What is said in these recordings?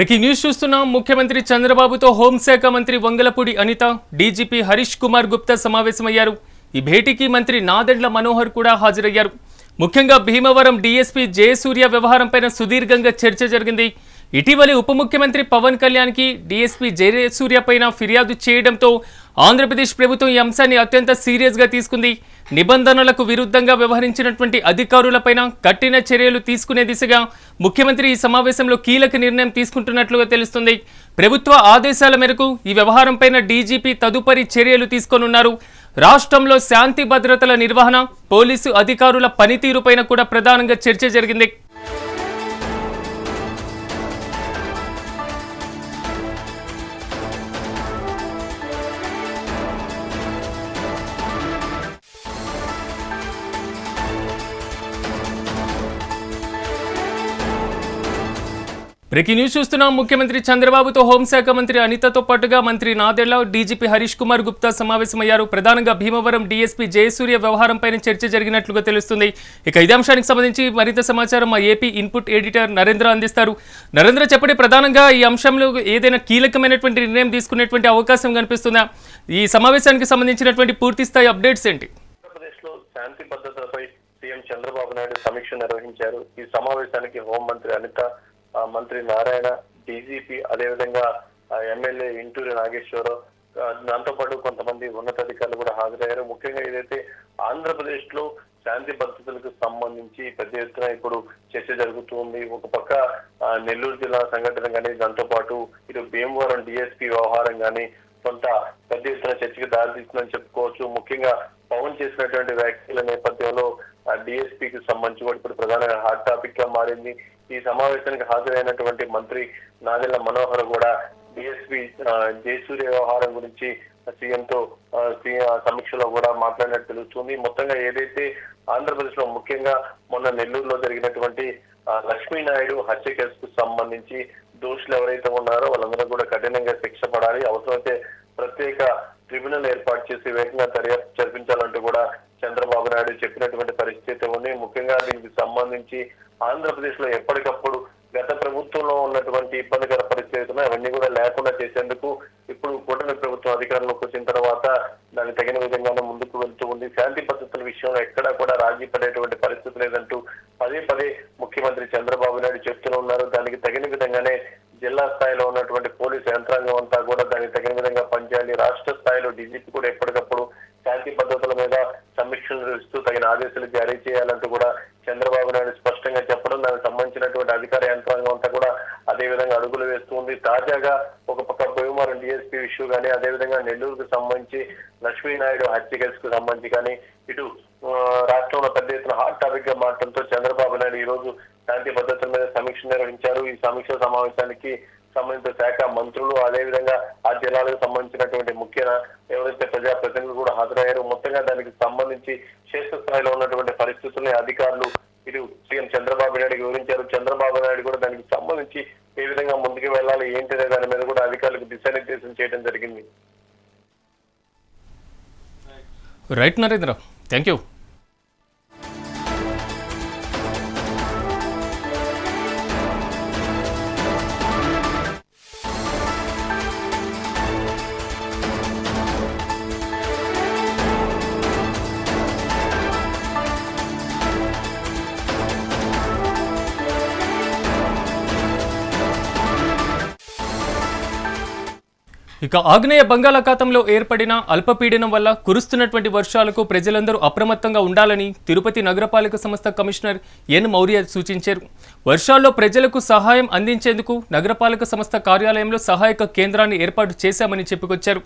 Breaking news చూస్తున్నాం. ముఖ్యమంత్రి చంద్రబాబుతో హోంశాఖ మంత్రి వంగలపూడి అనిత డీజీపీ హరీష్ కుమార్ గుప్తా సమావేశమయ్యారు. ఈ భేటీకి మంత్రి నాదెండ్ల మనోహర్ కూడా హాజరయ్యారు. ముఖ్యంగా భీమవరం డీఎస్పీ జయసూర్య వ్యవహారంపైన సుదీర్ఘంగా చర్చ జరిగింది. ఇటీవలి ఉప ముఖ్యమంత్రి పవన్ కళ్యాణ్కి డీఎస్పీ జయసూర్య పైన ఫిర్యాదు చేయడంతో ఆంధ్రప్రదేశ్ ప్రభుత్వం ఈ అంశాన్ని అత్యంత సీరియస్గా తీసుకుంది. నిబంధనలకు విరుద్ధంగా వ్యవహరించినటువంటి అధికారులపైన కఠిన చర్యలు తీసుకునే దిశగా ముఖ్యమంత్రి ఈ సమావేశంలో కీలక నిర్ణయం తీసుకుంటున్నట్లుగా తెలుస్తుంది. ప్రభుత్వ ఆదేశాల మేరకు ఈ వ్యవహారంపైన డీజీపీ తదుపరి చర్యలు తీసుకోనున్నారు. రాష్ట్రంలో శాంతి భద్రతల నిర్వహణ పోలీసు అధికారుల పనితీరుపైన కూడా ప్రధానంగా చర్చ జరిగింది. బ్రేకింగ్ న్యూస్ చూస్తున్నాం. ముఖ్యమంత్రి చంద్రబాబుతో హోంశాఖ మంత్రి అనితతో పాటుగా మంత్రి నాదెళ్ళ డీజీపీ హరీష్ కుమార్ గుప్తా సమావేశమయ్యారు. ప్రధానంగా భీమవరం డీఎస్పీ జయసూర్య వ్యవహారంపైన చర్చ జరిగినట్లుగా తెలుస్తుంది. ఇక ఇదే అంశానికి సంబంధించి మరింత సమాచారం మా ఏపీ ఇన్పుట్ ఎడిటర్ నరేంద్ర అందిస్తారు. నరేంద్ర చెప్పండి. ప్రధానంగా ఈ అంశంలో ఏదైనా కీలకమైనటువంటి నిర్ణయం తీసుకునేటువంటి అవకాశం కనిపిస్తుందా? ఈ సమావేశానికి సంబంధించినటువంటి పూర్తి స్థాయి అప్డేట్స్ ఏంటి? శాంతి సీఎం చంద్రబాబు నాయుడు సమీక్ష నిర్వహించారు. ఈ సమావేశానికి హోంమంత్రి అనిత మంత్రి నారాయణ డీజీపీ అదేవిధంగా ఎమ్మెల్యే ఇంటూరి నాగేశ్వరరావు దాంతోపాటు కొంతమంది ఉన్నతాధికారులు కూడా హాజరయ్యారు. ముఖ్యంగా ఏదైతే ఆంధ్రప్రదేశ్లో శాంతి భద్రతలకు సంబంధించి పెద్ద ఎత్తున ఇప్పుడు చర్చ జరుగుతుంది ఒక పక్క ఆ, నెల్లూరు జిల్లా సంఘటన కానీ దాంతో పాటు ఇటు భీమవరం డిఎస్పీ వ్యవహారం కానీ కొంత పెద్ద ఎత్తున చర్చకి దారితీస్తుందని చెప్పుకోవచ్చు. ముఖ్యంగా పవన్ చేసినటువంటి వ్యాఖ్యల నేపథ్యంలో డిఎస్పీకి సంబంధించి కూడా ఇప్పుడు ప్రధాన హాట్ టాపిక్గా మారింది. ఈ సమావేశానికి హాజరైనటువంటి మంత్రి నాదెళ్ళ మనోహర్ కూడా డిఎస్పి జయసూర్య వ్యవహారం గురించి సీఎం తో ఆ, సమీక్షలో కూడా మాట్లాడినట్టు తెలుస్తుంది. మొత్తంగా ఏదైతే ఆంధ్రప్రదేశ్లో ముఖ్యంగా మొన్న నెల్లూరులో జరిగినటువంటి లక్ష్మీనాయుడు హత్య కేసుకు సంబంధించి దోషులు ఎవరైతే ఉన్నారో వాళ్ళందరూ కూడా కఠినంగా శిక్ష పడాలి. అవసరమైతే ప్రత్యేక ట్రిబ్యునల్ ఏర్పాటు చేసి వేగంగా దర్యాప్తు జరిపించాలంటూ కూడా చంద్రబాబు నాయుడు చెప్పినటువంటి పరిస్థితి ఉంది. ముఖ్యంగా దీనికి సంబంధించి ఆంధ్రప్రదేశ్లో ఎప్పటికప్పుడు గత ప్రభుత్వంలో ఉన్నటువంటి ఇబ్బందికర పరిస్థితులు అవన్నీ కూడా లేకుండా చేసేందుకు ఇప్పుడు కూటమి ప్రభుత్వం అధికారంలోకి వచ్చిన తర్వాత దానికి తగిన విధంగానే ముందుకు వెళ్తూ ఉంది. శాంతి భద్రతల విషయంలో ఎక్కడా కూడా రాజీ పడేటువంటి పరిస్థితి లేదంటూ పదే పదే ముఖ్యమంత్రి చంద్రబాబు నాయుడు చెప్తూనే ఉన్నారు దానికి తగిన విధంగానే జిల్లా స్థాయిలో ఉన్నటువంటి పోలీసు యంత్రాంగం అంతా కూడా దానికి తగిన విధంగా పనిచేయాలి రాష్ట్ర స్థాయిలో డీజీపీ కూడా ఎప్పటికప్పుడు శాంతి భద్రతల మీద సమీక్షలు నిర్వహిస్తూ తగిన ఆదేశాలు జారీ చేయాలంటూ కూడా చంద్రబాబు నాయుడు స్పష్టంగా చెప్పడం దానికి సంబంధించినటువంటి అధికార యంత్రాంగం అంతా కూడా అదే విధంగా అడుగులు వేస్తుంది తాజాగా ఒక పక్క భీమవరం డిఎస్పీ ఇష్యూ కానీ అదేవిధంగా నెల్లూరుకు సంబంధించి లక్ష్మీనాయుడు హత్య కేసుకు సంబంధించి కానీ ఇటు ఆ, రాష్ట్రంలో పెద్ద ఎత్తున హాట్ టాపిక్గా మారడంతో చంద్రబాబు నాయుడు ఈ రోజు శాంతి భద్రతల మీద సమీక్ష నిర్వహించారు ఈ సమీక్ష సమావేశానికి సంబంధిత శాఖ మంత్రులు అదేవిధంగా ఆ జిల్లాలకు సంబంధించినటువంటి ముఖ్య ఎవరైతే ప్రజాప్రతినిధులు కూడా హాజరయ్యారు మొత్తంగా దానికి సంబంధించి క్షేత్రస్థాయిలో ఉన్నటువంటి పరిస్థితుల్ని అధికారులు ఇటు సీఎం చంద్రబాబు నాయుడు వివరించారు. చంద్రబాబు నాయుడు కూడా దానికి సంబంధించి ఏ విధంగా ముందుకు వెళ్ళాలి ఏంటనే దాని మీద కూడా అధికారులకు దిశానిర్దేశం చేయడం జరిగింది. రైట్ నరేంద్ర థ్యాంక్ యూ ఇక ఆగ్నేయ బంగాళాఖాతంలో ఏర్పడిన అల్పపీడనం వల్ల కురుస్తున్నటువంటి వర్షాలకు ప్రజలందరూ అప్రమత్తంగా ఉండాలని తిరుపతి నగరపాలక సంస్థ కమిషనర్ ఎన్ మౌర్య సూచించారు. వర్షాల్లో ప్రజలకు సహాయం అందించేందుకు నగరపాలక సంస్థ కార్యాలయంలో సహాయక కేంద్రాన్ని ఏర్పాటు చేశామని చెప్పుకొచ్చారు.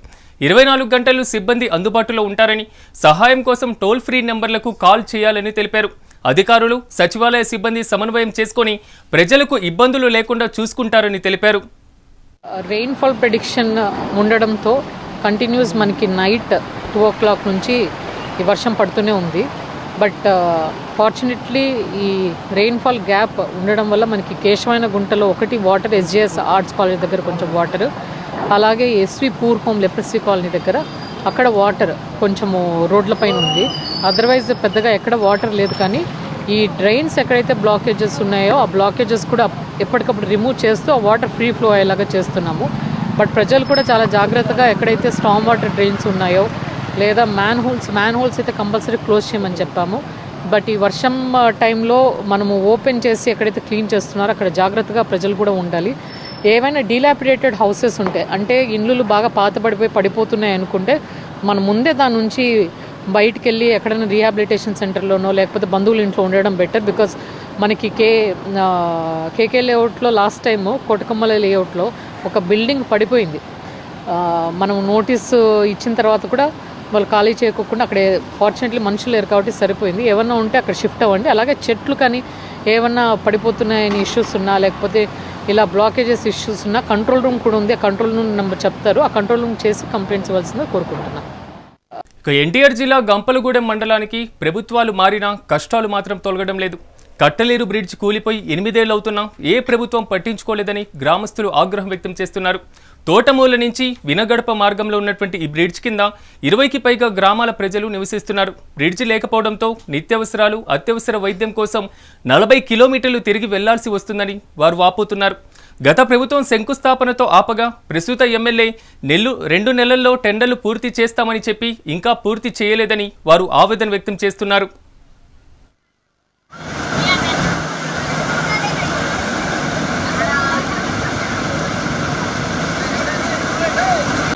ఇరవై నాలుగు గంటలు సిబ్బంది అందుబాటులో ఉంటారని సహాయం కోసం టోల్ ఫ్రీ నెంబర్లకు కాల్ చేయాలని తెలిపారు. అధికారులు సచివాలయ సిబ్బంది సమన్వయం చేసుకొని ప్రజలకు ఇబ్బందులు లేకుండా చూసుకుంటారని తెలిపారు. రెయిన్ఫాల్ ప్రెడిక్షన్ ఉండడంతో కంటిన్యూస్ మనకి నైట్ టూ ఓ క్లాక్ నుంచి ఈ వర్షం పడుతూనే ఉంది. బట్ ఫార్చునేట్లీ uh, ఈ రెయిన్ఫాల్ గ్యాప్ ఉండడం వల్ల మనకి కేశవైన గుంటలో ఒకటి వాటర్ ఎస్జిఎస్ ఆర్ట్స్ కాలేజ్ దగ్గర కొంచెం వాటర్ అలాగే SV poor home leprosy colony దగ్గర అక్కడ వాటర్ కొంచెము రోడ్ల పైన ఉంది. అదర్వైజ్ పెద్దగా ఎక్కడ వాటర్ లేదు కానీ ఈ డ్రైన్స్ ఎక్కడైతే బ్లాకేజెస్ ఉన్నాయో ఆ బ్లాకేజెస్ కూడా ఎప్పటికప్పుడు రిమూవ్ చేస్తూ ఆ వాటర్ ఫ్రీ ఫ్లో అయ్యేలాగా చేస్తున్నాము. బట్ ప్రజలు కూడా చాలా జాగ్రత్తగా ఎక్కడైతే స్టామ్ వాటర్ డ్రైన్స్ ఉన్నాయో లేదా మ్యాన్ హోల్స్ మ్యాన్ హోల్స్ అయితే కంపల్సరీ క్లోజ్ చేయమని చెప్పాము. బట్ ఈ వర్షం టైంలో మనము ఓపెన్ చేసి ఎక్కడైతే క్లీన్ చేస్తున్నారో అక్కడ జాగ్రత్తగా ప్రజలు కూడా ఉండాలి. ఏవైనా డీలాపిడేటెడ్ హౌసెస్ ఉంటాయి అంటే ఇండ్లు బాగా పాతబడిపోయి పడిపోతున్నాయి అనుకుంటే మనం ముందే దాని నుంచి బయటికి వెళ్ళి ఎక్కడైనా రీహాబిలిటేషన్ సెంటర్లోనో లేకపోతే బంధువుల ఇంట్లో ఉండడం బెటర్ బికాస్ మనకి కే కేకే లేఅవుట్లో లాస్ట్ టైము కోటకమ్మల లేఅవుట్లో ఒక బిల్డింగ్ పడిపోయింది. మనం నోటీసు ఇచ్చిన తర్వాత కూడా వాళ్ళు ఖాళీ చేయకోకుండా అక్కడ ఫార్చునేట్లీ మనుషులు లేరు కాబట్టి సరిపోయింది. ఏమన్నా ఉంటే అక్కడ షిఫ్ట్ అవ్వండి. అలాగే చెట్లు కానీ ఏమన్నా పడిపోతున్నాయని ఇష్యూస్ ఉన్నా లేకపోతే ఇలా బ్లాకేజెస్ ఇష్యూస్ ఉన్నా కంట్రోల్ రూమ్ కూడా ఉంది. ఆ కంట్రోల్ రూమ్ నెంబర్ చెప్తారు. ఆ కంట్రోల్ రూమ్ చేసి కంప్లైంట్స్ ఇవ్వాల్సిందిగా కోరుకుంటున్నాను ఇక ఎన్టీఆర్ జిల్లా గంపలగూడెం మండలానికి ప్రభుత్వాలు మారినా కష్టాలు మాత్రం తొలగడం లేదు. కట్టలేరు బ్రిడ్జ్ కూలిపోయి ఎనిమిదేళ్ళు అవుతున్నా ఏ ప్రభుత్వం పట్టించుకోలేదని గ్రామస్తులు ఆగ్రహం వ్యక్తం చేస్తున్నారు. తోటమూల నుంచి వినగడప మార్గంలో ఉన్నటువంటి ఈ బ్రిడ్జ్ కింద ఇరవైకి పైగా గ్రామాల ప్రజలు నివసిస్తున్నారు. బ్రిడ్జ్ లేకపోవడంతో నిత్యావసరాలు అత్యవసర వైద్యం కోసం నలభై కిలోమీటర్లు తిరిగి వెళ్ళాల్సి వస్తుందని వారు వాపోతున్నారు. గత ప్రభుత్వం శంకుస్థాపనతో ఆపగా ప్రస్తుత ఎమ్మెల్యే నెల్లు రెండు నెలల్లో టెండర్లు పూర్తి చేస్తామని చెప్పి ఇంకా పూర్తి చేయలేదని వారు ఆవేదన వ్యక్తం చేస్తున్నారు.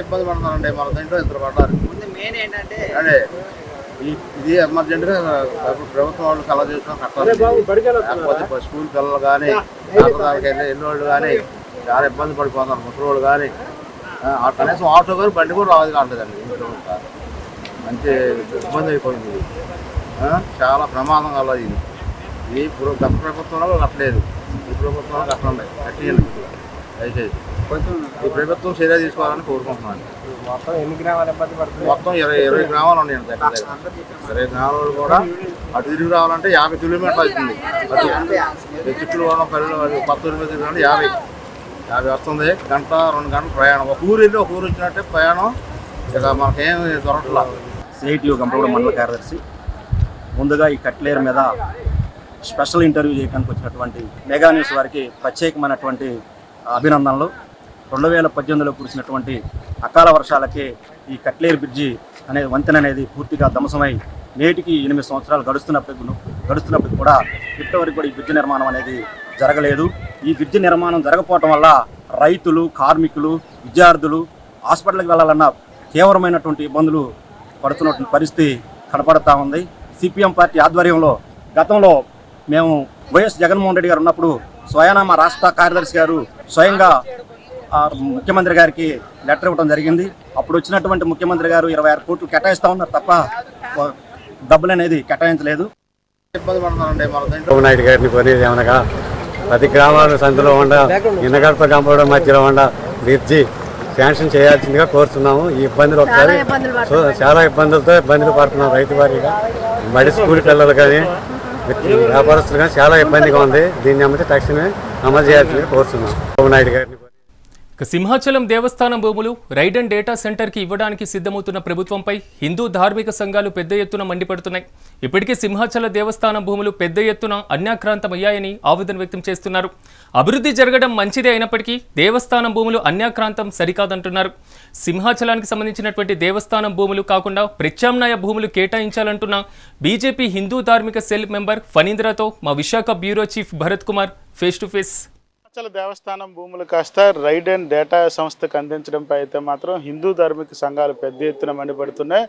ఇబ్బంది పడుతున్నారండి మన దీంట్లో ఇద్దరు పడ్డారు. ముందు మెయిన్ ఏంటంటే అదే. ఇది ఎమర్జెంట్గా ప్రభుత్వం వాళ్ళు కళ చేసుకొని కట్టాలి పిల్లలు కానీ ఎన్నోళ్ళు కానీ చాలా ఇబ్బంది పడిపోతున్నారు ముసలోళ్ళు కానీ కనీసం ఆటో కానీ బండి కూడా రాదు కావట్లేదండి ఇంట్లో. మంచి ఇబ్బంది అయిపోయింది. చాలా ప్రమాదం కలదు ఇది. ఇప్పుడు గత ప్రభుత్వంలో కట్టలేదు. ఈ ప్రభుత్వంలో కట్టండి కట్టియండి దయచేసి. ఈ ప్రభుత్వం చర్య తీసుకోవాలని కోరుకుంటున్నాను. మొత్తం ఎన్ని గ్రామాలు ఇబ్బంది పడుతుంది మొత్తం ఇరవై ఇరవై గ్రామాలు ఉన్నాయండి దగ్గర దగ్గర ఇరవై గ్రామాలు కూడా అటు తిరిగి రావాలంటే యాభై కిలోమీటర్లు అవుతుంది. అటు చుట్టూ ఉన్న పల్లెలు కొత్త ఊరి మీద తిరగాలంటే యాభై. యాభై వస్తుంది. గంట రెండు గంటలు ప్రయాణం. ఒక ఊరు వెళ్ళి ఒక ఊరు వచ్చినట్టే ప్రయాణం. ఇక మనకేం దొరకట్లా. సిఐటియు గంపగూడ మండల కార్యదర్శి. ముందుగా ఈ కట్లేరు మీద స్పెషల్ ఇంటర్వ్యూ చేయడానికి వచ్చినటువంటి మెగా న్యూస్ వారికి ప్రత్యేకమైనటువంటి అభినందనలు. రెండు వేల పద్దెనిమిదిలో కురిసినటువంటి అకాల వర్షాలకి ఈ కట్లేరు బ్రిడ్జి అనే వంతెన అనేది పూర్తిగా ధ్వంసమై నేటికి ఎనిమిది సంవత్సరాలు గడుస్తున్నప్పుడు గడుస్తున్నప్పుడు కూడా ఇప్పటివరకు కూడా ఈ బ్రిడ్జి నిర్మాణం అనేది జరగలేదు. ఈ బ్రిడ్జి నిర్మాణం జరగకపోవటం వల్ల రైతులు కార్మికులు విద్యార్థులు హాస్పిటల్కి వెళ్ళాలన్న తీవ్రమైనటువంటి ఇబ్బందులు పడుతున్నటువంటి పరిస్థితి కనపడతా ఉంది. సిపిఎం పార్టీ ఆధ్వర్యంలో గతంలో మేము వైఎస్ జగన్మోహన్ రెడ్డి గారు ఉన్నప్పుడు స్వయానా మా రాష్ట్ర కార్యదర్శి గారు స్వయంగా ముఖ్యమంత్రి గారికి లెటర్ ఇవ్వడం జరిగింది. అప్పుడు వచ్చినటువంటి ముఖ్యమంత్రి గారు ఇరవై ఆరు కోట్లు కేటాయిస్తా ఉన్నారు తప్ప డబ్బులు అనేది కేటాయించలేదు. నాయుడు గారిని కోరేది ఏమనగా ప్రతి గ్రామాల సందులో ఉండ ఇన్నగడప గంపడం మధ్యలో ఉండ బ్రిడ్జి శాంక్షన్ చేయాల్సిందిగా కోరుతున్నాము. ఈ ఇబ్బందులు ఒకసారి చాలా ఇబ్బందులతో ఇబ్బందులు పడుతున్నాం రైతు వారీగా. బడి స్కూల్ పిల్లలు కానీ వ్యాపారస్తులు కానీ చాలా ఇబ్బందిగా ఉంది. దీన్ని అమ్మతే తక్షణమే అమలు చేయాల్సిందిగా కోరుతున్నాం. నాయుడు గారిని సింహాచలం దేవస్థానం భూములు రైడ్ అండ్ డేటా సెంటర్కి ఇవ్వడానికి సిద్ధమవుతున్న ప్రభుత్వంపై హిందూ ధార్మిక సంఘాలు పెద్ద ఎత్తున మండిపడుతున్నాయి. ఇప్పటికే సింహాచల దేవస్థానం భూములు పెద్ద ఎత్తున అన్యాక్రాంతమయ్యాయని ఆవేదన వ్యక్తం చేస్తున్నారు. అభివృద్ధి జరగడం మంచిదే అయినప్పటికీ దేవస్థానం భూములు అన్యాక్రాంతం సరికాదంటున్నారు. సింహాచలానికి సంబంధించినటువంటి దేవస్థానం భూములు కాకుండా ప్రత్యామ్నాయ భూములు కేటాయించాలంటున్న బీజేపీ హిందూ ధార్మిక సెల్ మెంబర్ ఫణీంద్రతో మా Visakha bureau chief Bharat Kumar face to face. హిమాచల దేవస్థానం భూములు కాస్త రైడ్ అండ్ డేటా సంస్థకు అందించడంపై అయితే మాత్రం హిందూ ధార్మిక సంఘాలు పెద్ద ఎత్తున మండిపడుతున్నాయి.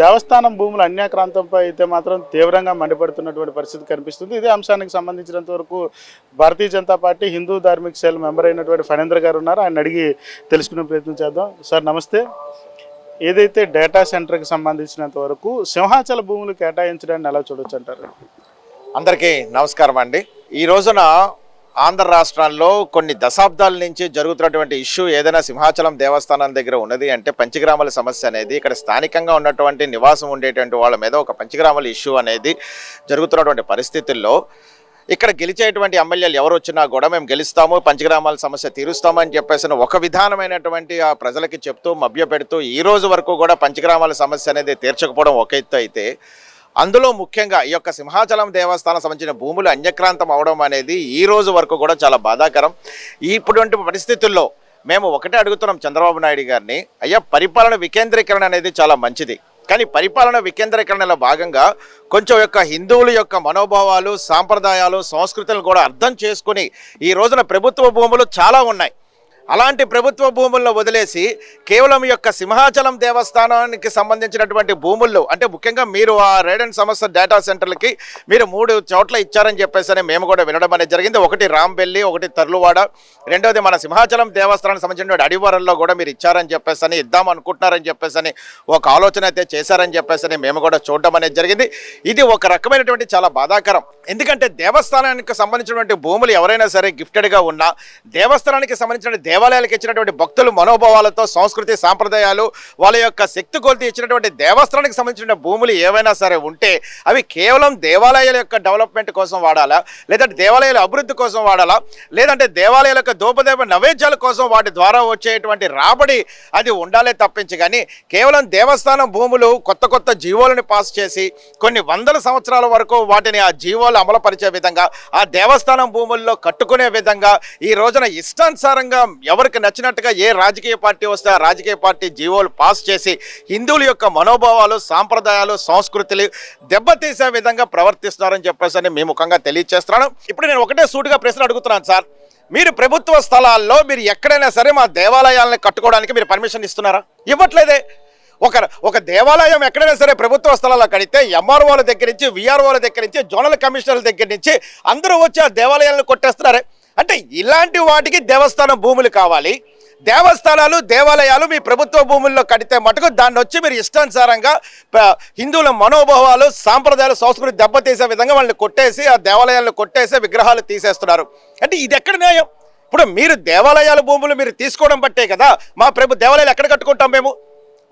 దేవస్థానం భూముల అన్యాక్రాంతంపై అయితే మాత్రం తీవ్రంగా మండిపడుతున్నటువంటి పరిస్థితి కనిపిస్తుంది. ఇదే అంశానికి సంబంధించినంత వరకు భారతీయ జనతా పార్టీ హిందూ ధార్మిక సెల్ మెంబర్ అయినటువంటి ఫణేంద్ర గారు ఉన్నారు. ఆయన అడిగి తెలుసుకునే ప్రయత్నం చేద్దాం. సార్ నమస్తే. ఏదైతే డేటా సెంటర్కి సంబంధించినంత వరకు సింహాచల భూములు కేటాయించడాన్ని ఎలా చూడొచ్చు అంటారు? అందరికీ నమస్కారం అండి. ఈ రోజున ఆంధ్ర రాష్ట్రాల్లో కొన్ని దశాబ్దాల నుంచి జరుగుతున్నటువంటి ఇష్యూ ఏదైనా సింహాచలం దేవస్థానం దగ్గర ఉన్నది అంటే పంచగ్రామాల సమస్య అనేది ఇక్కడ స్థానికంగా ఉన్నటువంటి నివాసం ఉండేటువంటి వాళ్ళ మీద ఒక పంచగ్రామాల ఇష్యూ అనేది జరుగుతున్నటువంటి పరిస్థితుల్లో ఇక్కడ గెలిచేటువంటి ఎమ్మెల్యేలు ఎవరు వచ్చినా కూడా మేము గెలుస్తాము పంచగ్రామాల సమస్య తీరుస్తామని చెప్పేసి ఒక విధానమైనటువంటి ఆ ప్రజలకి చెప్తూ మభ్య పెడుతూ ఈ రోజు వరకు కూడా పంచగ్రామాల సమస్య అనేది తీర్చకపోవడం ఒక ఎత్తు అయితే అందులో ముఖ్యంగా ఈ యొక్క సింహాచలం దేవస్థానం సంబంధించిన భూములు అన్యక్రాంతం అవడం అనేది ఈ రోజు వరకు కూడా చాలా బాధాకరం. ఇప్పుడుంటి పరిస్థితుల్లో మేము ఒకటే అడుగుతున్నాం చంద్రబాబు నాయుడు గారిని అయ్యా పరిపాలన వికేంద్రీకరణ అనేది చాలా మంచిది. కానీ పరిపాలన వికేంద్రీకరణలో భాగంగా కొంచెం యొక్క హిందువుల యొక్క మనోభావాలు సాంప్రదాయాలు సంస్కృతులను కూడా అర్థం చేసుకుని ఈ రోజున ప్రభుత్వ భూములు చాలా ఉన్నాయి. అలాంటి ప్రభుత్వ భూములను వదిలేసి కేవలం యొక్క సింహాచలం దేవస్థానానికి సంబంధించినటువంటి భూముల్లో అంటే ముఖ్యంగా మీరు ఆ రేడన్ సంస్థ డేటా సెంటర్లకి మీరు మూడు చోట్ల ఇచ్చారని చెప్పేసి మేము కూడా వినడం అనేది జరిగింది. ఒకటి రాంబెల్లి ఒకటి తర్లువాడ రెండోది మన సింహాచలం దేవస్థానానికి సంబంధించిన అడివారంలో కూడా మీరు ఇచ్చారని చెప్పేసి అని ఇద్దాం అనుకుంటున్నారని చెప్పేసి అని ఒక ఆలోచన అయితే చేశారని చెప్పేసి అని మేము కూడా చూడడం అనేది జరిగింది. ఇది ఒక రకమైనటువంటి చాలా బాధాకరం. ఎందుకంటే దేవస్థానానికి సంబంధించినటువంటి భూములు ఎవరైనా సరే గిఫ్టెడ్గా ఉన్నా దేవస్థానానికి సంబంధించిన దేవాలయాలకు ఇచ్చినటువంటి భక్తులు మనోభావాలతో సంస్కృతి సాంప్రదాయాలు వాళ్ళ యొక్క శక్తి కొలిది ఇచ్చినటువంటి దేవస్థానానికి సంబంధించిన భూములు ఏవైనా సరే ఉంటే అవి కేవలం దేవాలయాల యొక్క డెవలప్మెంట్ కోసం వాడాలా? లేదంటే దేవాలయాల అభివృద్ధి కోసం వాడాలా? లేదంటే దేవాలయాల యొక్క దోపదేవ నైవేద్యాల కోసం వాటి ద్వారా వచ్చేటువంటి రాబడి అది ఉండాలే తప్పించి కానీ కేవలం దేవస్థానం భూములు కొత్త కొత్త జీవోలను పాస్ చేసి కొన్ని వందల సంవత్సరాల వరకు వాటిని ఆ జీవోలు అమలుపరిచే విధంగా ఆ దేవస్థానం భూముల్లో కట్టుకునే విధంగా ఈ రోజున ఇష్టానుసారంగా ఎవరికి నచ్చినట్టుగా ఏ రాజకీయ పార్టీ వస్తే ఆ రాజకీయ పార్టీ జీవోలు పాస్ చేసి హిందువుల యొక్క మనోభావాలు సాంప్రదాయాలు సంస్కృతులు దెబ్బతీసే విధంగా ప్రవర్తిస్తున్నారని చెప్పేసి అని మీ ముఖంగా తెలియజేస్తున్నాను ఇప్పుడు నేను ఒకటే సూటిగా ప్రశ్న అడుగుతున్నాను సార్. మీరు ప్రభుత్వ స్థలాల్లో మీరు ఎక్కడైనా సరే మా దేవాలయాలను కట్టుకోవడానికి మీరు పర్మిషన్ ఇస్తున్నారా? ఇవ్వట్లేదే. ఒక ఒక దేవాలయం ఎక్కడైనా సరే ప్రభుత్వ స్థలాల్లో కడితే ఎంఆర్ఓల దగ్గర నుంచి విఆర్ఓల దగ్గర నుంచి జోనల్ కమిషనర్ల దగ్గర నుంచి అందరూ వచ్చి ఆ దేవాలయాలను కొట్టేస్తున్నారే. అంటే ఇలాంటి వాటికి దేవస్థానం భూములు కావాలి. దేవస్థానాలు దేవాలయాలు మీ ప్రభుత్వ భూముల్లో కడితే మటుకు దాన్ని వచ్చి మీరు ఇష్టానుసారంగా హిందువుల మనోభావాలు సాంప్రదాయాలు సంస్కృతి దెబ్బతీసే విధంగా వాళ్ళని కొట్టేసి ఆ దేవాలయాలను కొట్టేసి విగ్రహాలు తీసేస్తున్నారు. అంటే ఇది ఎక్కడ న్యాయం? ఇప్పుడు మీరు దేవాలయాల భూములు మీరు తీసుకోవడం బట్టే కదా మా ప్రభు దేవాలయాలు ఎక్కడ కట్టుకుంటాం మేము?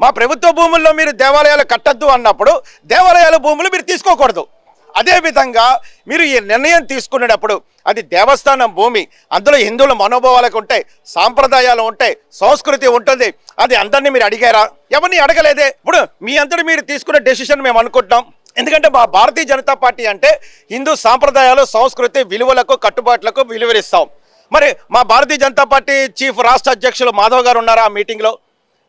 మా ప్రభుత్వ భూముల్లో మీరు దేవాలయాలు కట్టద్దు అన్నప్పుడు దేవాలయాల భూములు మీరు తీసుకోకూడదు. అదేవిధంగా మీరు ఈ నిర్ణయం తీసుకునేటప్పుడు అది దేవస్థానం భూమి అందులో హిందువుల మనోభావాలకు ఉంటాయి సాంప్రదాయాలు ఉంటాయి సంస్కృతి ఉంటుంది. అది అందరినీ మీరు అడిగారా? ఎవరిని అడగలేదే? ఇప్పుడు మీ అందరూ మీరు తీసుకునే డెసిషన్ మేము అనుకుంటున్నాం. ఎందుకంటే మా భారతీయ జనతా పార్టీ అంటే హిందూ సాంప్రదాయాలు సంస్కృతి విలువలకు కట్టుబాట్లకు విలువరిస్తాం మరి మా భారతీయ జనతా పార్టీ చీఫ్ రాష్ట్ర అధ్యక్షులు మాధవ్ గారు ఉన్నారా ఆ మీటింగ్లో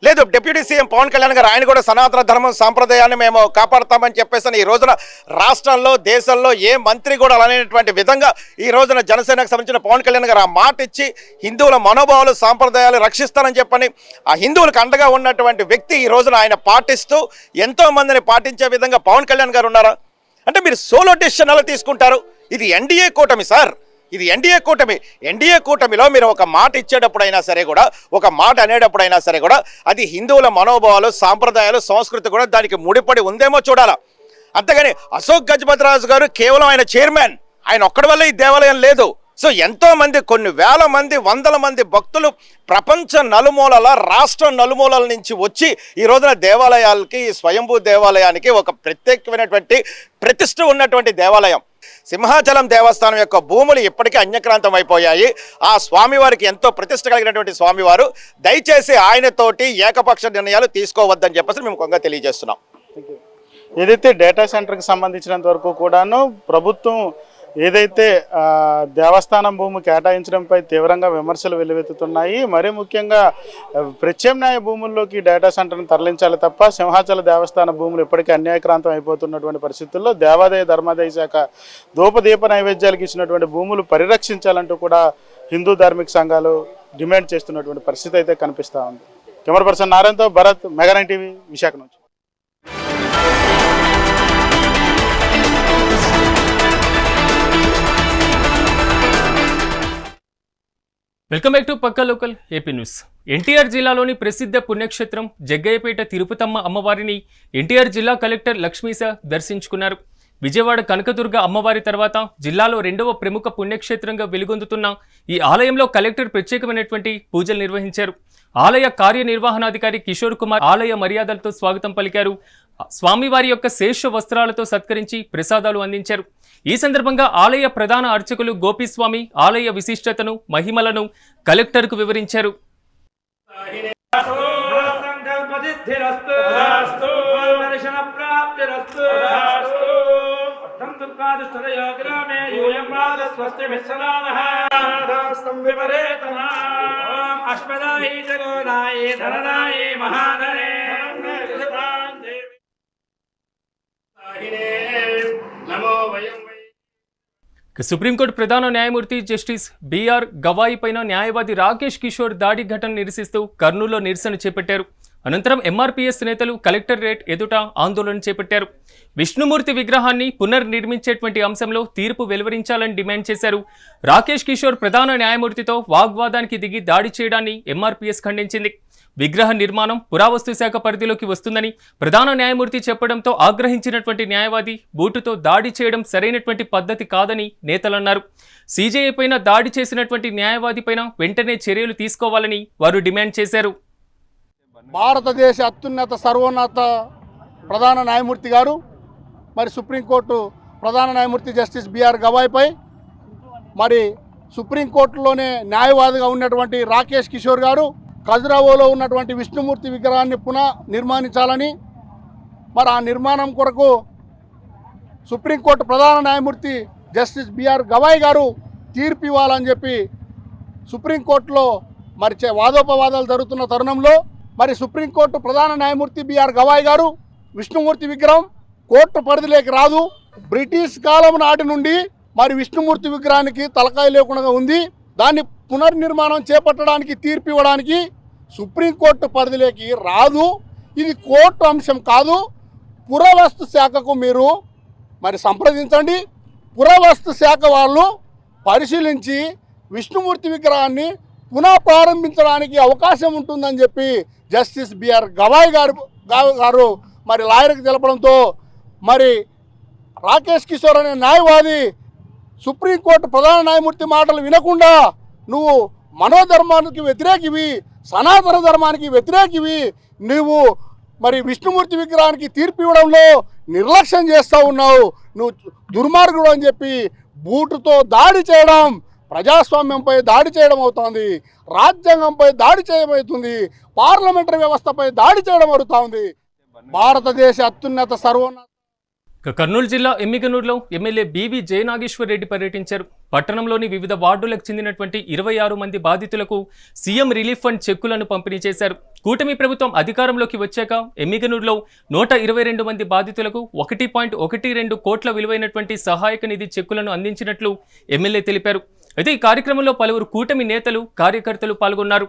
లేదు డిప్యూటీ సీఎం పవన్ కళ్యాణ్ గారు ఆయన కూడా సనాతన ధర్మం సాంప్రదాయాన్ని మేము కాపాడతామని చెప్పేసి ఈ రోజున రాష్ట్రంలో దేశంలో ఏ మంత్రి కూడా అలానేటువంటి విధంగా ఈ రోజున జనసేనకు సంబంధించిన పవన్ కళ్యాణ్ గారు ఆ మాట ఇచ్చి హిందువుల మనోభావాలు సాంప్రదాయాలు రక్షిస్తానని చెప్పని ఆ హిందువులకు అండగా ఉన్నటువంటి వ్యక్తి ఈ రోజున ఆయన పాటిస్తూ ఎంతో మందిని పాటించే విధంగా పవన్ కళ్యాణ్ గారు ఉన్నారా? అంటే మీరు సోలో డెసిషన్ ఎలా తీసుకుంటారు. ఇది ఎన్డీఏ కూటమి సార్. ఇది ఎన్డీఏ కూటమి. ఎన్డీఏ కూటమిలో మీరు ఒక మాట ఇచ్చేటప్పుడైనా సరే కూడా ఒక మాట అనేటప్పుడైనా సరే కూడా అది హిందువుల మనోభావాలు సాంప్రదాయాలు సంస్కృతి కూడా దానికి ముడిపడి ఉందేమో చూడాలా. అంతేగాని అశోక్ గజపతిరాజు గారు కేవలం ఆయన చైర్మన్. ఆయన ఒక్కడి వల్ల ఈ దేవాలయం లేదు. సో ఎంతోమంది కొన్ని వేల మంది వందల మంది భక్తులు ప్రపంచ నలుమూలల రాష్ట్ర నలుమూలల నుంచి వచ్చి ఈ రోజున దేవాలయాలకి ఈ స్వయంభూ దేవాలయానికి ఒక ప్రత్యేకమైనటువంటి ప్రతిష్ట ఉన్నటువంటి దేవాలయం. సింహాచలం దేవస్థానం యొక్క భూములు ఇప్పటికీ అన్యక్రాంతం అయిపోయాయి. ఆ స్వామివారికి ఎంతో ప్రతిష్ట కలిగినటువంటి స్వామివారు. దయచేసి ఆయనతోటి ఏకపక్ష నిర్ణయాలు తీసుకోవద్దని చెప్పేసి మేము కొంగ తెలియజేస్తున్నాం. ఏదైతే డేటా సెంటర్కి సంబంధించినంత వరకు కూడాను ప్రభుత్వం ఏదైతే దేవస్థానం భూమి కేటాయించడంపై తీవ్రంగా విమర్శలు వెల్లువెత్తుతున్నాయి మరీ ముఖ్యంగా ప్రత్యామ్నాయ భూముల్లోకి డేటా సెంటర్ను తరలించాలి తప్ప సింహాచల దేవస్థాన భూములు ఇప్పటికీ అన్యాయక్రాంతం అయిపోతున్నటువంటి పరిస్థితుల్లో దేవాదాయ ధర్మాదాయ శాఖ ధూపదీప నైవేద్యాలకు ఇచ్చినటువంటి భూములు పరిరక్షించాలంటూ కూడా హిందూ ధార్మిక సంఘాలు డిమాండ్ చేస్తున్నటువంటి పరిస్థితి అయితే కనిపిస్తూ ఉంది. కెమెరా పర్సన్ నారాయణతో భరత్ మెగానైన్ టీవీ విశాఖ నుంచి. వెల్కమ్ బ్యాక్ టు పక్క లోకల్ ఏపీ న్యూస్. ఎన్టీఆర్ జిల్లాలోని ప్రసిద్ధ పుణ్యక్షేత్రం జగ్గయ్యపేట తిరుపతమ్మ అమ్మవారిని ఎన్టీఆర్ జిల్లా కలెక్టర్ లక్ష్మీశ దర్శించుకున్నారు. విజయవాడ కనకదుర్గ అమ్మవారి తర్వాత జిల్లాలో రెండవ ప్రముఖ పుణ్యక్షేత్రంగా వెలుగొందుతున్న ఈ ఆలయంలో కలెక్టర్ ప్రత్యేకమైనటువంటి పూజలు నిర్వహించారు. ఆలయ కార్యనిర్వహణాధికారి కిషోర్ కుమార్ ఆలయ మర్యాదలతో స్వాగతం పలికారు. స్వామివారి యొక్క శేష వస్త్రాలతో సత్కరించి ప్రసాదాలు అందించారు. ఈ సందర్భంగా ఆలయ ప్రధాన అర్చకులు గోపిస్వామి ఆలయ విశిష్టతను మహిమలను కలెక్టర్కు వివరించారు. నమో వయం. సుప్రీంకోర్టు ప్రధాన న్యాయమూర్తి జస్టిస్ బీఆర్ గవాయి పైన న్యాయవాది రాకేష్ కిషోర్ దాడి ఘటన నిరసిస్తూ కర్నూలులో నిరసన చేపట్టారు. అనంతరం ఎంఆర్పీఎస్ నేతలు కలెక్టరేట్ ఎదుట ఆందోళన చేపట్టారు. విష్ణుమూర్తి విగ్రహాన్ని పునర్నిర్మించేటువంటి అంశంలో తీర్పు వెలువరించాలని డిమాండ్ చేశారు. రాకేష్ కిషోర్ ప్రధాన న్యాయమూర్తితో వాగ్వాదానికి దిగి దాడి చేయడాన్ని ఎంఆర్పీఎస్ ఖండించింది. విగ్రహ నిర్మాణం పురావస్తు శాఖ పరిధిలోకి వస్తుందని ప్రధాన న్యాయమూర్తి చెప్పడంతో ఆగ్రహించినటువంటి న్యాయవాది బూటుతో దాడి చేయడం సరైనటువంటి పద్ధతి కాదని నేతలన్నారు. సీజేఐ పైన దాడి చేసినటువంటి న్యాయవాది పైన వెంటనే చర్యలు తీసుకోవాలని వారు డిమాండ్ చేశారు. భారతదేశ అత్యున్నత సర్వోన్నత ప్రధాన న్యాయమూర్తి గారు మరి సుప్రీంకోర్టు ప్రధాన న్యాయమూర్తి జస్టిస్ బిఆర్ గవాయ్పై మరి సుప్రీంకోర్టులోనే న్యాయవాదిగా ఉన్నటువంటి రాకేష్ కిషోర్ గారు ఖజురావోలో ఉన్నటువంటి విష్ణుమూర్తి విగ్రహాన్ని పునః నిర్మాణించాలని మరి ఆ నిర్మాణం కొరకు సుప్రీంకోర్టు ప్రధాన న్యాయమూర్తి జస్టిస్ బిఆర్ గవాయ్ గారు తీర్పు ఇవ్వాలని చెప్పి సుప్రీంకోర్టులో మరి వాదోపవాదాలు జరుగుతున్న తరుణంలో మరి సుప్రీంకోర్టు ప్రధాన న్యాయమూర్తి బిఆర్ గవాయ్ గారు విష్ణుమూర్తి విగ్రహం కోర్టు పరిధిలోకి రాదు. బ్రిటిష్ కాలం నాటి నుండి మరి విష్ణుమూర్తి విగ్రహానికి తలకాయ లేకుండా ఉంది. దాన్ని పునర్నిర్మాణం చేపట్టడానికి తీర్పు ఇవ్వడానికి సుప్రీంకోర్టు పరిధిలోకి రాదు. ఇది కోర్టు అంశం కాదు. పురావస్తు శాఖకు మీరు మరి సంప్రదించండి. పురావస్తు శాఖ వాళ్ళు పరిశీలించి విష్ణుమూర్తి విగ్రహాన్ని పునః ప్రారంభించడానికి అవకాశం ఉంటుందని చెప్పి జస్టిస్ బిఆర్ గవాయ్ గారు గారు మరి లాయర్కి తెలపడంతో మరి రాకేష్ కిషోర్ అనే న్యాయవాది సుప్రీంకోర్టు ప్రధాన న్యాయమూర్తి మాటలు వినకుండా నువ్వు మనోధర్మానికి వ్యతిరేకివి సనాతన ధర్మానికి వ్యతిరేకివి నువ్వు మరి విష్ణుమూర్తి విగ్రహానికి తీర్పు ఇవ్వడంలో నిర్లక్ష్యం చేస్తూ ఉన్నావు. నువ్వు దుర్మార్గుడు అని చెప్పి బూటుతో దాడి చేయడం ప్రజాస్వామ్యంపై దాడి చేయడం అవుతోంది. రాజ్యాంగంపై దాడి చేయమవుతుంది పార్లమెంటరీ వ్యవస్థపై దాడి చేయడం అవుతోంది. భారతదేశ అత్యున్నత సర్వోన్నత ఇక కర్నూలు జిల్లా ఎమ్మిగనూరులో ఎమ్మెల్యే బీవీ జయనాగేశ్వర్ రెడ్డి పర్యటించారు. పట్టణంలోని వివిధ వార్డులకు చెందినటువంటి ఇరవై ఆరు మంది బాధితులకు సీఎం రిలీఫ్ ఫండ్ చెక్కులను పంపిణీ చేశారు. కూటమి ప్రభుత్వం అధికారంలోకి వచ్చాక ఎమ్మిగనూరులో నూట ఇరవై రెండు మంది బాధితులకు ఒకటి పాయింట్ ఒకటి రెండు కోట్ల విలువైనటువంటి సహాయక నిధి చెక్కులను అందించినట్లు ఎమ్మెల్యే తెలిపారు. అయితే ఈ కార్యక్రమంలో పలువురు కూటమి నేతలు కార్యకర్తలు పాల్గొన్నారు.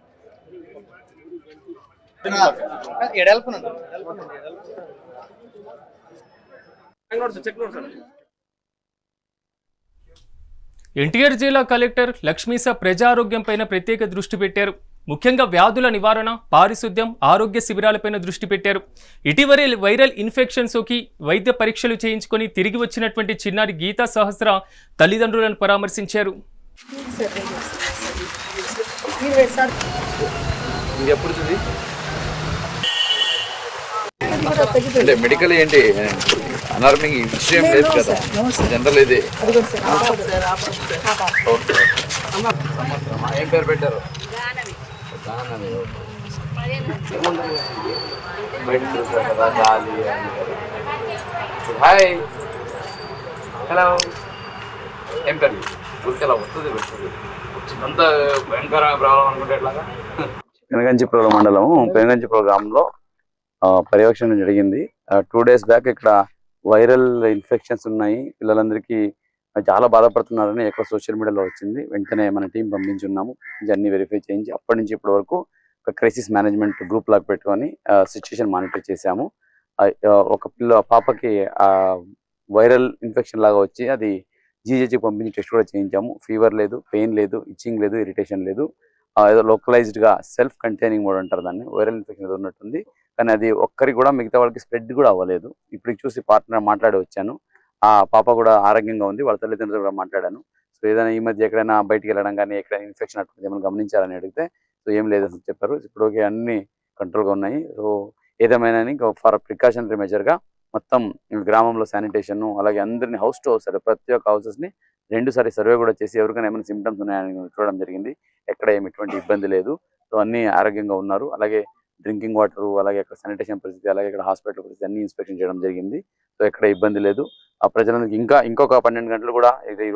ఎన్టీఆర్ జిల్లా కలెక్టర్ లక్ష్మీస ప్రజారోగ్యంపైన ప్రత్యేక దృష్టి పెట్టారు. ముఖ్యంగా వ్యాధుల నివారణ పారిశుద్ధ్యం ఆరోగ్య శిబిరాలపైన దృష్టి పెట్టారు. ఇటీవలే వైరల్ ఇన్ఫెక్షన్ సోకి వైద్య పరీక్షలు చేయించుకొని తిరిగి వచ్చినటువంటి చిన్నారి గీతా సహస్ర తల్లిదండ్రులను పరామర్శించారు. అంటే మెడికల్ ఏంటి? అనార్మింగ్ విషయం లేదు కదా. జనరల్ ఇది. ఓకే. ఏం పేరు పెట్టారు. హాయ్ హలో ఏం పేరు? ఊరికెలా వస్తుంది వస్తుంది వచ్చిందంత భయంకరమైన ప్రాబ్లం అనుకుంటే ఎట్లాగా? పెనగంచిప్రోల మండలము. పెనగంచిప్రోల గ్రామంలో పర్యవేక్షణ జరిగింది. టూ డేస్ బ్యాక్ ఇక్కడ వైరల్ ఇన్ఫెక్షన్స్ ఉన్నాయి. పిల్లలందరికీ చాలా బాధపడుతున్నారని ఎక్కువ సోషల్ మీడియాలో వచ్చింది. వెంటనే మన టీం పంపించున్నాము అన్ని వెరిఫై చేయించి అప్పటి నుంచి ఇప్పటి వరకు ఒక క్రైసిస్ మేనేజ్మెంట్ గ్రూప్ లాగా పెట్టుకొని సిచ్యుయేషన్ మానిటర్ చేశాము. ఒక పిల్ల పాపకి వైరల్ ఇన్ఫెక్షన్ లాగా వచ్చి అది జీజేజీ పంపించి టెస్ట్ కూడా చేయించాము. ఫీవర్ లేదు పెయిన్ లేదు ఇచ్చింగ్ లేదు ఇరిటేషన్ లేదు. ఏదో లోకలైజ్డ్గా గా సెల్ఫ్ కంటైనింగ్ మోడ్ అంటారు దాన్ని. వైరల్ ఇన్ఫెక్షన్ ఏదో ఉన్నట్టుంది. కానీ అది ఒక్కరికి కూడా మిగతా వాళ్ళకి స్ప్రెడ్ కూడా అవ్వలేదు. ఇప్పుడు చూసి పార్ట్నర్ మాట్లాడి వచ్చాను. ఆ పాప కూడా ఆరోగ్యంగా ఉంది. వాళ్ళ తల్లిదండ్రులు కూడా మాట్లాడాను. సో ఏదైనా ఈ మధ్య ఎక్కడైనా బయటికి వెళ్ళడం కానీ ఎక్కడైనా ఇన్ఫెక్షన్ అటువంటి ఏమైనా గమనించాలని అడిగితే సో ఏం లేదని చెప్పారు. ఇప్పుడు ఓకే అన్ని కంట్రోల్గా ఉన్నాయి. సో ఏదేమైనా ఫర్ ప్రికాషనరీ మెజర్గా మొత్తం ఈ గ్రామంలో శానిటేషన్ అలాగే అందరిని హౌస్ టు హౌస్ ప్రతి ఒక్క హౌసెస్ని రెండుసారి సర్వే కూడా చేసి ఎవరికైనా ఏమైనా సిమ్టమ్స్ ఉన్నాయని చూడడం జరిగింది. ఎక్కడ ఏమి ఎటువంటి ఇబ్బంది లేదు. సో అన్ని ఆరోగ్యంగా ఉన్నారు. అలాగే డ్రింకింగ్ వాటర్ అలాగే అక్కడ శానిటేషన్ పరిస్థితి అలాగే ఇక్కడ హాస్పిటల్ పరిస్థితి అన్ని ఇన్స్పెక్షన్ చేయడం జరిగింది. సో ఎక్కడ ఇబ్బంది లేదు. ఆ ప్రజలందరికీ ఇంకా ఇంకొక పన్నెండు గంటలు కూడా ఇరవై